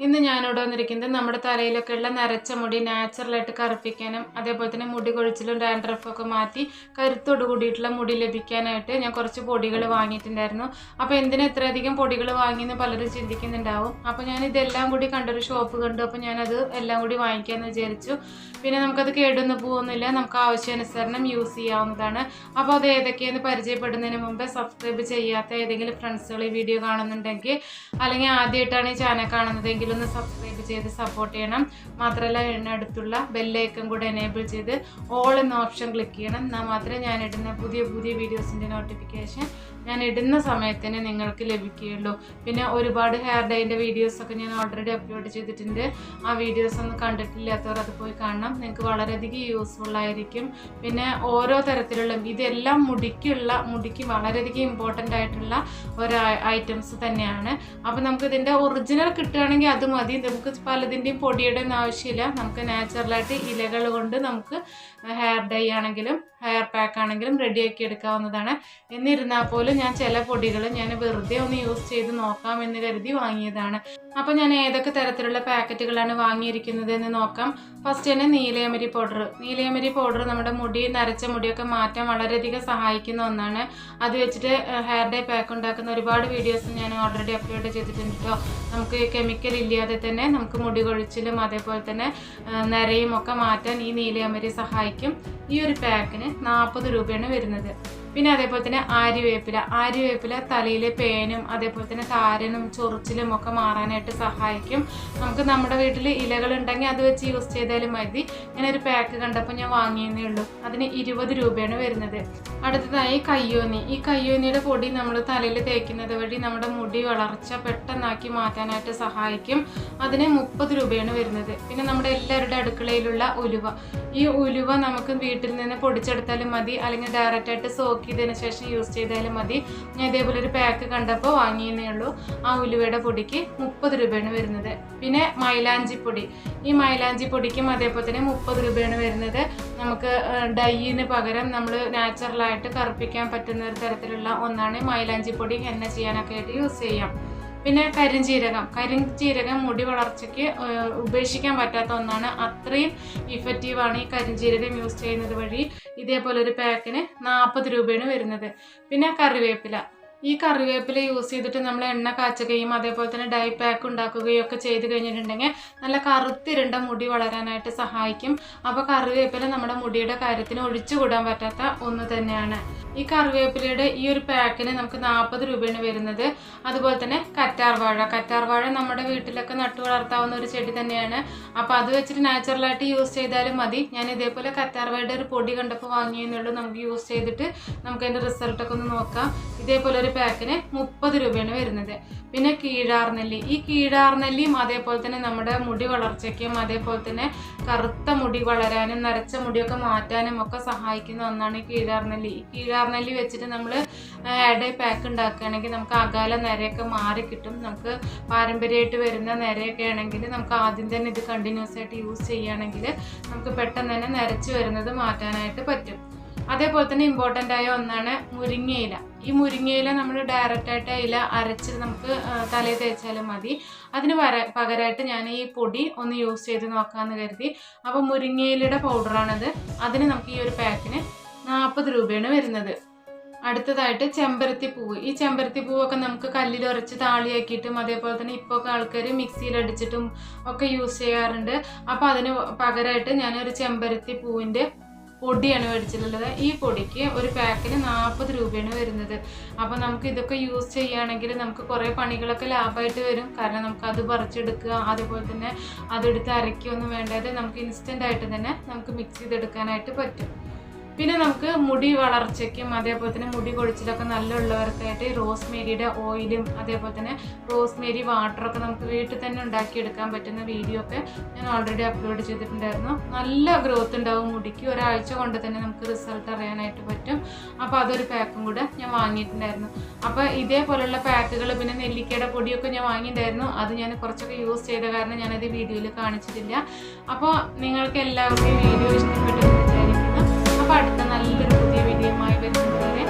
ഇന്ന് ഞാൻ ഞാനിവിടെ വന്നിരിക്കുന്നത് നമ്മുടെ തലയിലൊക്കെ ഉള്ള നരച്ച മുടി നാച്ചുറലായിട്ട് കറുപ്പിക്കാനും അതേപോലെ തന്നെ മുടി കൊഴിച്ചിലും ഡാൻഡ്രഫും ഒക്കെ മാറ്റി കരുത്തോട് കൂടിയിട്ടുള്ള മുടി ലഭിക്കാനായിട്ട് ഞാൻ കുറച്ച് പൊടികൾ വാങ്ങിയിട്ടുണ്ടായിരുന്നു. അപ്പോൾ എന്തിനാ ഇത്രയധികം പൊടികൾ വാങ്ങിയെന്ന് പലരും ചിന്തിക്കുന്നുണ്ടാവും. അപ്പോൾ ഞാൻ ഇതെല്ലാം കൂടി കണ്ടൊരു ഷോപ്പ് കണ്ടു. അപ്പോൾ ഞാനത് എല്ലാം കൂടി വാങ്ങിക്കാമെന്ന് വിചാരിച്ചു. പിന്നെ നമുക്കത് കേടൊന്നും പോകുന്നില്ല നമുക്ക് ആവശ്യാനുസരണം യൂസ് ചെയ്യാവുന്നതാണ്. അപ്പോൾ അത് ഏതൊക്കെയെന്ന് പരിചയപ്പെടുന്നതിന് മുമ്പ് സബ്സ്ക്രൈബ് ചെയ്യാത്ത ഏതെങ്കിലും ഫ്രണ്ട്സുകൾ ഈ വീഡിയോ കാണുന്നുണ്ടെങ്കിൽ അല്ലെങ്കിൽ ആദ്യമായിട്ടാണ് ഈ ചാനൽ കാണുന്നതെങ്കിൽ ഒന്ന് സബ്സ്ക്രൈബ് ചെയ്ത് സപ്പോർട്ട് ചെയ്യണം. മാത്രമല്ല എണ്ണടുത്തുള്ള ബെല്ലൈക്കൺ കൂടെ എനേബിൾ ചെയ്ത് ഓൾ എന്ന ഓപ്ഷൻ ക്ലിക്ക് ചെയ്യണം. എന്നാൽ മാത്രമേ ഞാൻ ഇടുന്ന പുതിയ പുതിയ വീഡിയോസിന്റെ നോട്ടിഫിക്കേഷൻ ഞാൻ ഇടുന്ന സമയത്തിന് നിങ്ങൾക്ക് ലഭിക്കുകയുള്ളൂ. പിന്നെ ഒരുപാട് ഹെയർ ഡൈന്റെ വീഡിയോസൊക്കെ ഞാൻ ഓൾറെഡി അപ്ലോഡ് ചെയ്തിട്ടുണ്ട്. ആ വീഡിയോസ് ഒന്നും കണ്ടിട്ടില്ലാത്തവർ അത് പോയി കാണണം. നിങ്ങൾക്ക് വളരെയധികം യൂസ്ഫുൾ ആയിരിക്കും. പിന്നെ ഓരോ തരത്തിലുള്ള ഇതെല്ലാം മുടിക്കുള്ള മുടിക്ക് വളരെയധികം ഇമ്പോർട്ടന്റ് ആയിട്ടുള്ള ഒരു ഐറ്റംസ് തന്നെയാണ്. അപ്പോൾ നമുക്ക് ഇതിന്റെ ഒറിജിനൽ കിട്ടുകയാണെങ്കിൽ അത് മതി. നമുക്ക് പലതിന്റെയും പൊടിയുടെ ഒന്നും ആവശ്യമില്ല. നമുക്ക് നാച്ചുറലായിട്ട് ഇലകൾ കൊണ്ട് നമുക്ക് ഹെയർ ഡൈ ആണെങ്കിലും ഹെയർ പാക്ക് ആണെങ്കിലും റെഡിയാക്കി എടുക്കാവുന്നതാണ്. എന്നിരുന്നാൽ പോലും ഞാൻ ചില പൊടികൾ ഞാൻ വെറുതെ ഒന്ന് യൂസ് ചെയ്ത് നോക്കാം എന്ന് കരുതി വാങ്ങിയതാണ്. അപ്പോൾ ഞാൻ ഏതൊക്കെ തരത്തിലുള്ള പാക്കറ്റുകളാണ് വാങ്ങിയിരിക്കുന്നത് എന്ന് നോക്കാം. ഫസ്റ്റ് തന്നെ നീലയമരി പൗഡർ നീലയമരി പൗഡർ നമ്മുടെ മുടി നരച്ച മുടിയൊക്കെ മാറ്റാൻ വളരെയധികം സഹായിക്കുന്ന ഒന്നാണ്. അത് വെച്ചിട്ട് ഹെയർ ഡൈ പാക്ക് ഉണ്ടാക്കുന്ന ഒരുപാട് വീഡിയോസ് ഞാൻ ഓൾറെഡി അപ്ലോഡ് ചെയ്തിട്ടുണ്ട് കേട്ടോ നമുക്ക് കെമിക്കൽ ഇല്ലാതെ തന്നെ നമുക്ക് മുടി കൊഴിച്ചിലും അതേപോലെ തന്നെ നരയും ഒക്കെ മാറ്റാൻ ഈ നീലയമരി സഹായിക്കും. ഈ ഒരു പാക്കിന് നാൽപ്പത് രൂപയാണ് വരുന്നത്. പിന്നെ അതേപോലെ തന്നെ ആര്യവേപ്പില. ആര്യവേപ്പില തലയിലെ പേനും അതേപോലെ തന്നെ താരനും ചൊറിച്ചിലും ഒക്കെ മാറാനായിട്ട് സഹായിക്കും. നമുക്ക് നമ്മുടെ വീട്ടിൽ ഇലകൾ ഉണ്ടെങ്കിൽ അത് വെച്ച് യൂസ് ചെയ്താലും മതി. ഞാൻ ഒരു പാക്ക് കണ്ടപ്പോൾ ഞാൻ വാങ്ങിയെന്നേ ഉള്ളൂ. അതിന് ഇരുപത് രൂപയാണ് വരുന്നത്. അടുത്തതായി കയ്യോന്നി. ഈ കയ്യോന്നിയുടെ പൊടി നമ്മൾ തലയിൽ തേക്കുന്നത് വഴി നമ്മുടെ മുടി വളർച്ച പെട്ടെന്നാക്കി മാറ്റാനായിട്ട് സഹായിക്കും. അതിന് മുപ്പത് രൂപയാണ് വരുന്നത്. പിന്നെ നമ്മുടെ എല്ലാവരുടെ അടുക്കളയിലുള്ള ഉലുവ. ഈ ഉലുവ നമുക്ക് വീട്ടിൽ നിന്ന് പൊടിച്ചെടുത്താലും മതി അല്ലെങ്കിൽ ഡയറക്റ്റ് ആയിട്ട് സോക്ക് ചെയ്തതിന് ശേഷം യൂസ് ചെയ്താലും മതി. ഞാൻ ഇതേപോലെ ഒരു പാക്ക് കണ്ടപ്പോൾ വാങ്ങിയെന്നേ ഉള്ളൂ. ആ ഉലുവയുടെ പൊടിക്ക് മുപ്പത് രൂപയാണ് വരുന്നത്. പിന്നെ മൈലാഞ്ചി പൊടി. ഈ മൈലാഞ്ചി പൊടിക്കും അതേപോലെ തന്നെ മുപ്പത് രൂപയാണ് വരുന്നത്. നമുക്ക് ഡൈയിന് പകരം നമ്മൾ നാച്ചുറലായിട്ട് കറുപ്പിക്കാൻ പറ്റുന്ന ഒരു തരത്തിലുള്ള ഒന്നാണ് മൈലാഞ്ചി പൊടി. എണ്ണ ചെയ്യാനൊക്കെ ആയിട്ട് യൂസ് ചെയ്യാം. പിന്നെ കരിഞ്ചീരകം. കരിഞ്ചീരകം മുടി വളർച്ചയ്ക്ക് ഉപേക്ഷിക്കാൻ പറ്റാത്ത ഒന്നാണ്. അത്രയും ഇഫക്റ്റീവാണ് ഈ കരിഞ്ചീരകം യൂസ് ചെയ്യുന്നത് വഴി. ഇതേപോലെ ഒരു പാക്കിന് നാൽപ്പത് രൂപയാണ് വരുന്നത്. പിന്നെ കറിവേപ്പില. ഈ കറിവേപ്പില യൂസ് ചെയ്തിട്ട് നമ്മൾ എണ്ണ കാച്ചുകയും അതേപോലെ തന്നെ ഡൈ പാക്ക് ഉണ്ടാക്കുകയും ഒക്കെ ചെയ്ത് കഴിഞ്ഞിട്ടുണ്ടെങ്കിൽ നല്ല കറുത്തിരുണ്ട മുടി വളരാനായിട്ട് സഹായിക്കും. അപ്പോൾ കറിവേപ്പില നമ്മുടെ മുടിയുടെ കാര്യത്തിന് ഒഴിച്ചുകൂടാൻ പറ്റാത്ത ഒന്ന് തന്നെയാണ്. ഈ കറിവേപ്പിലയുടെ ഈ ഒരു പാക്കിന് നമുക്ക് നാൽപ്പത് രൂപയാണ് വരുന്നത്. അതുപോലെ തന്നെ കറ്റാർ വാഴ കറ്റാർ വാഴ നമ്മുടെ വീട്ടിലൊക്കെ നട്ടു വളർത്താവുന്ന ഒരു ചെടി തന്നെയാണ്. അപ്പോൾ അത് വെച്ചിട്ട് നാച്ചുറലായിട്ട് യൂസ് ചെയ്താലും മതി. ഞാൻ ഇതേപോലെ കറ്റാർ വാഴയുടെ ഒരു പൊടി കണ്ടപ്പോൾ വാങ്ങിയെന്നുള്ളൂ നമുക്ക് യൂസ് ചെയ്തിട്ട് നമുക്ക് അതിന്റെ റിസൾട്ടൊക്കെ ഒന്ന് നോക്കാം. ഇതേപോലെ ഒരു പാക്കിന് മുപ്പത് രൂപയാണ് വരുന്നത്. പിന്നെ കീഴാർനെല്ലി. ഈ കീഴാർനെല്ലിയും അതേപോലെ തന്നെ നമ്മുടെ മുടി വളർച്ചയ്ക്കും അതേപോലെ തന്നെ കറുത്ത മുടി വളരാനും നരച്ച മുടിയൊക്കെ മാറ്റാനും ഒക്കെ സഹായിക്കുന്ന ഒന്നാണ് ഈ കീഴാർനെല്ലി. ഈ കീഴാർനെല്ലി വെച്ചിട്ട് നമ്മൾ ആഡ് പാക്ക് ഉണ്ടാക്കുകയാണെങ്കിൽ നമുക്ക് അകാല നരയൊക്കെ മാറി കിട്ടും. നമുക്ക് പാരമ്പര്യമായിട്ട് വരുന്ന നരയൊക്കെ ആണെങ്കിൽ നമുക്ക് ആദ്യം തന്നെ ഇത് കണ്ടിന്യൂസ് ആയിട്ട് യൂസ് ചെയ്യുകയാണെങ്കിൽ നമുക്ക് പെട്ടെന്ന് തന്നെ നരച്ച് വരുന്നത് മാറ്റാനായിട്ട് പറ്റും. അതേപോലെ തന്നെ ഇമ്പോർട്ടന്റ് ആയ ഒന്നാണ് മുരിങ്ങയില. ഈ മുരിങ്ങയില നമ്മൾ ഡയറക്റ്റ് ആയിട്ട് ഇല അരച്ച് നമുക്ക് തലയിൽ തേച്ചാലും മതി. അതിന് വര പകരമായിട്ട് ഞാൻ ഈ പൊടി ഒന്ന് യൂസ് ചെയ്ത് നോക്കാമെന്ന് കരുതി. അപ്പോൾ മുരിങ്ങയിലയുടെ പൗഡറാണത് അതിന് നമുക്ക് ഈ ഒരു പാക്കിന് നാൽപ്പത് രൂപയാണ് വരുന്നത്. അടുത്തതായിട്ട് ചെമ്പരത്തി പൂവ്. ഈ ചെമ്പരത്തി പൂവൊക്കെ നമുക്ക് കല്ലിൽ ഉരച്ച് താളിയാക്കിയിട്ടും അതേപോലെ തന്നെ ഇപ്പോൾ ഒക്കെ ആൾക്കാർ മിക്സിയിൽ അടിച്ചിട്ടും ഒക്കെ യൂസ് ചെയ്യാറുണ്ട്. അപ്പോൾ അതിന് പകരമായിട്ട് ഞാനൊരു ചെമ്പരത്തി പൂവിന്റെ പൊടിയാണ് മേടിച്ചിട്ടുള്ളത്. ഈ പൊടിക്ക് ഒരു പാക്കിന് നാൽപ്പത് രൂപയാണ് വരുന്നത്. അപ്പോൾ നമുക്ക് ഇതൊക്കെ യൂസ് ചെയ്യുകയാണെങ്കിൽ നമുക്ക് കുറേ പണികളൊക്കെ ലാഭമായിട്ട് വരും. കാരണം നമുക്ക് അത് പറിച്ചെടുക്കുക അതേപോലെ തന്നെ അതെടുത്ത് അരയ്ക്കുകയൊന്നും വേണ്ടത് നമുക്ക് ഇൻസ്റ്റന്റ് ആയിട്ട് തന്നെ നമുക്ക് മിക്സ് ചെയ്തെടുക്കാനായിട്ട് പറ്റും. പിന്നെ നമുക്ക് മുടി വളർച്ചയ്ക്കും അതേപോലെ തന്നെ മുടി കൊഴിച്ചിലൊക്കെ നല്ല ഉള്ളവർക്കായിട്ട് റോസ്മേരിയുടെ ഓയിലും അതേപോലെ തന്നെ റോസ്മേരി വാട്ടറൊക്കെ നമുക്ക് വീട്ടിൽ തന്നെ ഉണ്ടാക്കിയെടുക്കാൻ പറ്റുന്ന വീഡിയോ ഒക്കെ ഞാൻ ഓൾറെഡി അപ്ലോഡ് ചെയ്തിട്ടുണ്ടായിരുന്നു. നല്ല ഗ്രോത്ത് ഉണ്ടാവും മുടിക്ക്. ഒരാഴ്ച കൊണ്ട് തന്നെ നമുക്ക് റിസൾട്ട് അറിയാനായിട്ട് പറ്റും. അപ്പോൾ അതൊരു പാക്കും കൂടെ ഞാൻ വാങ്ങിയിട്ടുണ്ടായിരുന്നു. അപ്പോൾ ഇതേപോലുള്ള പാക്കുകൾ പിന്നെ നെല്ലിക്കയുടെ പൊടിയൊക്കെ ഞാൻ വാങ്ങിയിട്ടുണ്ടായിരുന്നു. അത് ഞാൻ കുറച്ചൊക്കെ യൂസ് ചെയ്ത കാരണം ഞാനത് വീഡിയോയിൽ കാണിച്ചിട്ടില്ല. അപ്പോൾ നിങ്ങൾക്ക് എല്ലാവർക്കും വീഡിയോ ഇഷ്ടപ്പെട്ടു അടുത്ത നല്ലൊരു പുതിയ വീഡിയോയുമായി വരുന്നത് വരെ